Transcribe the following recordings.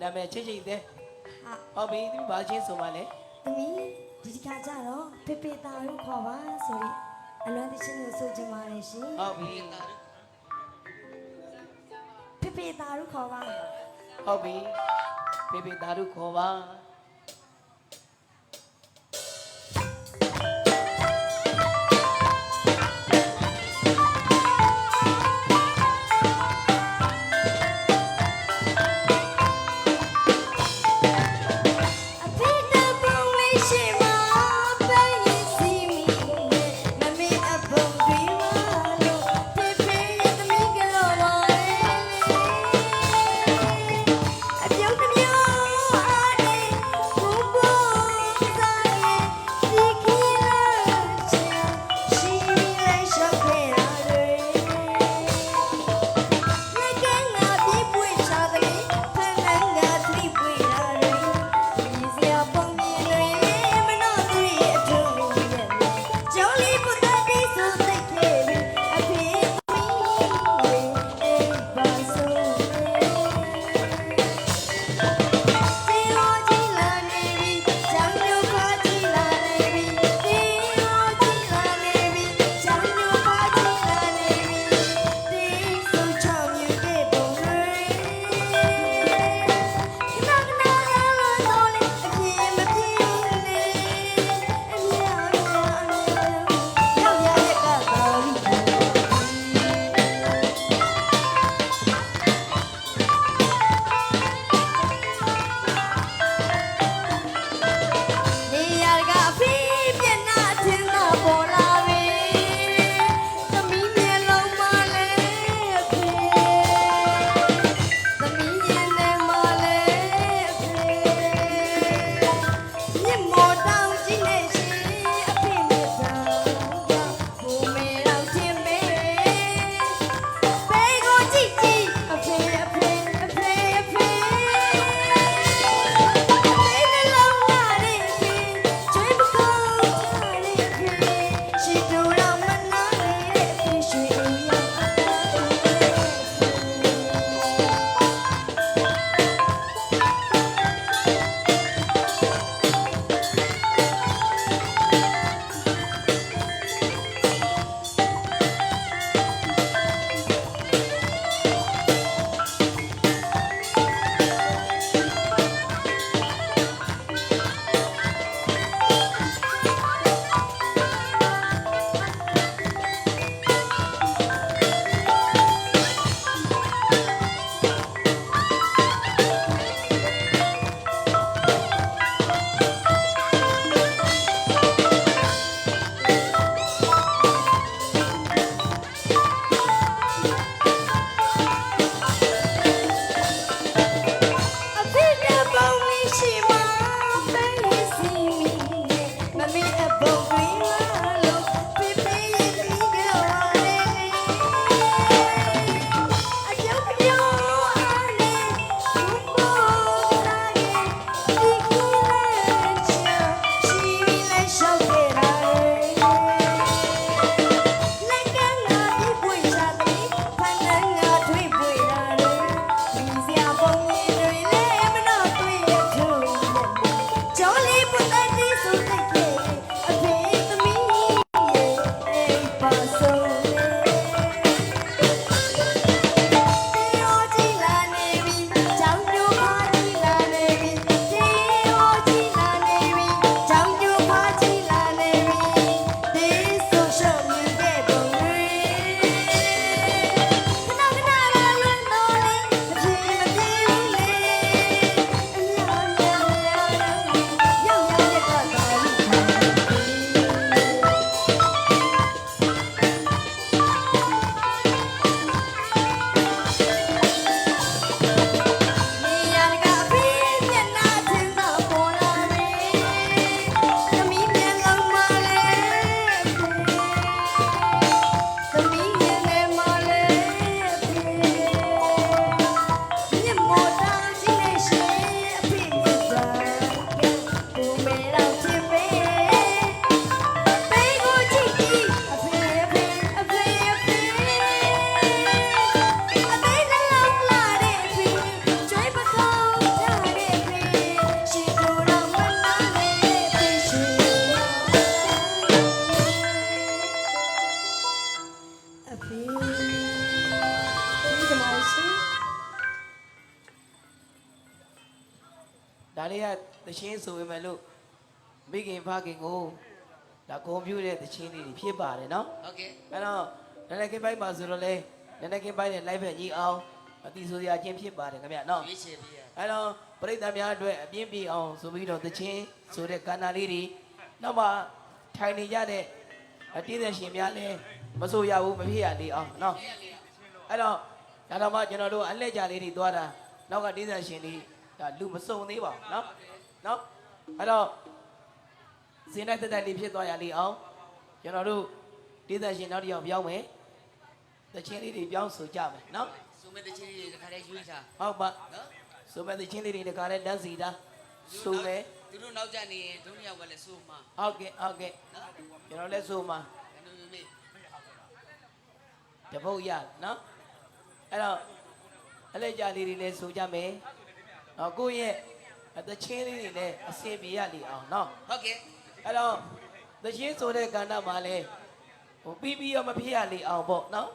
နာမည်ချစ်ချစ်တဲ့ဟာဟုတ်ပြီဒီဘာချင်းဆိုမှလဲသမီးဒီတစ်ခါကျတော့ဖေဖေသားလို့ခေါ်ပါဆိုပြီးအလွမ်းသချင်းကိုဆိုချင်ပါတယ်ရှင်ဟုတ်ပြီဖေဖေသားလို့ခေါ်ပါဟုတ်ပြီဖေဖေသားတို့ခေါ်ပါ လေးကသချင်းဆိုပေမဲ့လို့မိခင်ဖခင်ကိုဒါဂုံပြူတဲ့သချင်းလေးတွေဖြစ်ပါတယ်နော်ဟုတ်ကဲ့အဲ့တော့နည်းနည်းကင်းပိုင်းမှာဆိုတော့လေနည်းနည်းကင်းပိုင်းနဲ့ live ပဲညီအောင်အတီဆိုရချင်းဖြစ်ပါတယ်ခင်ဗျနော်ရွေးချယ်ပေးရအဲ့တော့ပရိသတ်များအတွက်အပြင်းပြေအောင်ဆိုပြီးတော့သချင်းဆိုတဲ့ကဏ္ဍလေးတွေနောက်မှထိုင်နေကြတဲ့အတိအရှင်များလည်းမဆိုရဘူးမဖြစ်ရလေအောင်နော်အဲ့တော့ဒါတော့မှကျွန်တော်တို့အလှည့်ကြလေးတွေသွားတာနောက်ကတိအရှင်တွေဒါလူမစုံသေးပါဘူးနော် နော်အဲ့တော့စင်တဲ့တက်တက်လေးဖြစ်သွားရလေအောင်ကျွန်တော်တို့တိအရှင်နောက်တစ်ယောက်ပြောင်းမယ်သချင်းလေးတွေပြောင်းဆိုကြမယ်နော်စုမဲ့တချင်းလေးတစ်ခါတည်းရွေးထားဟုတ်ပါနော်ဆိုမဲ့သချင်းလေးတွေတကားလဲလက်စီတာဆိုမယ်သူတို့နောက်ကျနေရင်ဒုညောက်ကလည်းစိုးမှာဟုတ်ကဲ့ဟုတ်ကဲ့နော်ကျွန်တော်လည်းဆိုမှာဘယ်လိုမျိုးမေးတပုတ်ရနော်အဲ့တော့အလက်ကြလေးတွေလည်းဆိုကြမယ်နော်ကိုယ့်ရဲ့ အသချင်းလေးတွေလည်းအစင်ပြေရလေအောင်နော်ဟုတ်ကဲ့အဲ့တော့သချင်းဆိုတဲ့ကဏ္ဍမှာလည်းဟိုပြီးပြီးရောမဖြစ်ရလေအောင်ပေါ့နော်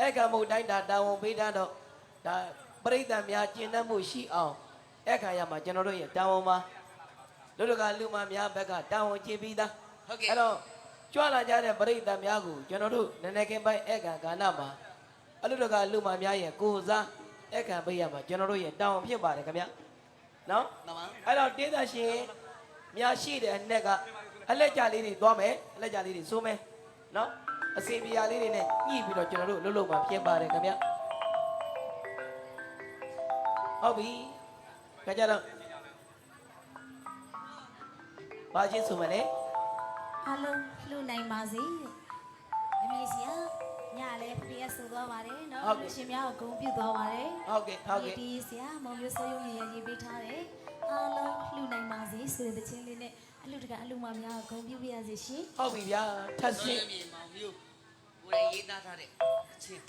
အဲ့ကံမို့တိုင်းတာတာဝန်ပေးတာတော့ဒါပြိဿံများကျင့်တတ်မှုရှိအောင်အဲ့ခါရမှာကျွန်တော်တို့ရဲ့တာဝန်မှာလူတကာလူမများဘက်ကတာဝန်ကျင့်ပြီးသားဟုတ်ကဲ့အဲ့တော့ကြွလာကြတဲ့ပရိသတ်များကိုကျွန်တော်တို့နည်းနည်းကင်းပိုင်းဧကံကဏ္ဍမှာအလူတကလူမများရဲ့ကိုယ်စားဧကံပေးရမှာကျွန်တော်တို့ရဲ့တောင်းဖြစ်ပါတယ်ခင်ဗျ နော်မမအဲ့တော့တင်းသက်ရှင်များရှိတဲ့အ내ကအလက်ကြလေးတွေသွားမယ်အလက်ကြလေးတွေစိုးမယ်နော်အစီပြာလေးတွေနဲ့ညှိပြီးတော့ကျွန်တော်တို့လှုပ်လှုပ်မှာဖြစ်ပါတယ်ခင်ဗျဟုတ်ပြီကြကြတော့ဘာချင်းဆိုမလဲအားလုံးလှူနိုင်ပါစေအမေစီက ညလည်းဖေးရဆိုသွားပါတယ်နော်လူရှင်များကိုဂုဏ်ပြုသွားပါတယ်ဟုတ်ကဲ့ဟုတ်ကဲ့ဒီဆရာမောင်မျိုးစိုးရုံရရရေးပေးထားတယ်အားလုံးလှူနိုင်ပါစေဆိုတဲ့ချင်းလေးနဲ့အလူတကအလူမများကိုဂုဏ်ပြုပြရစေရှင်ဟုတ်ပြီဗျာထပ်ဆွေစစ်းမြေမောင်မျိုးကိုယ်ရေးသားထားတဲ့ချင်း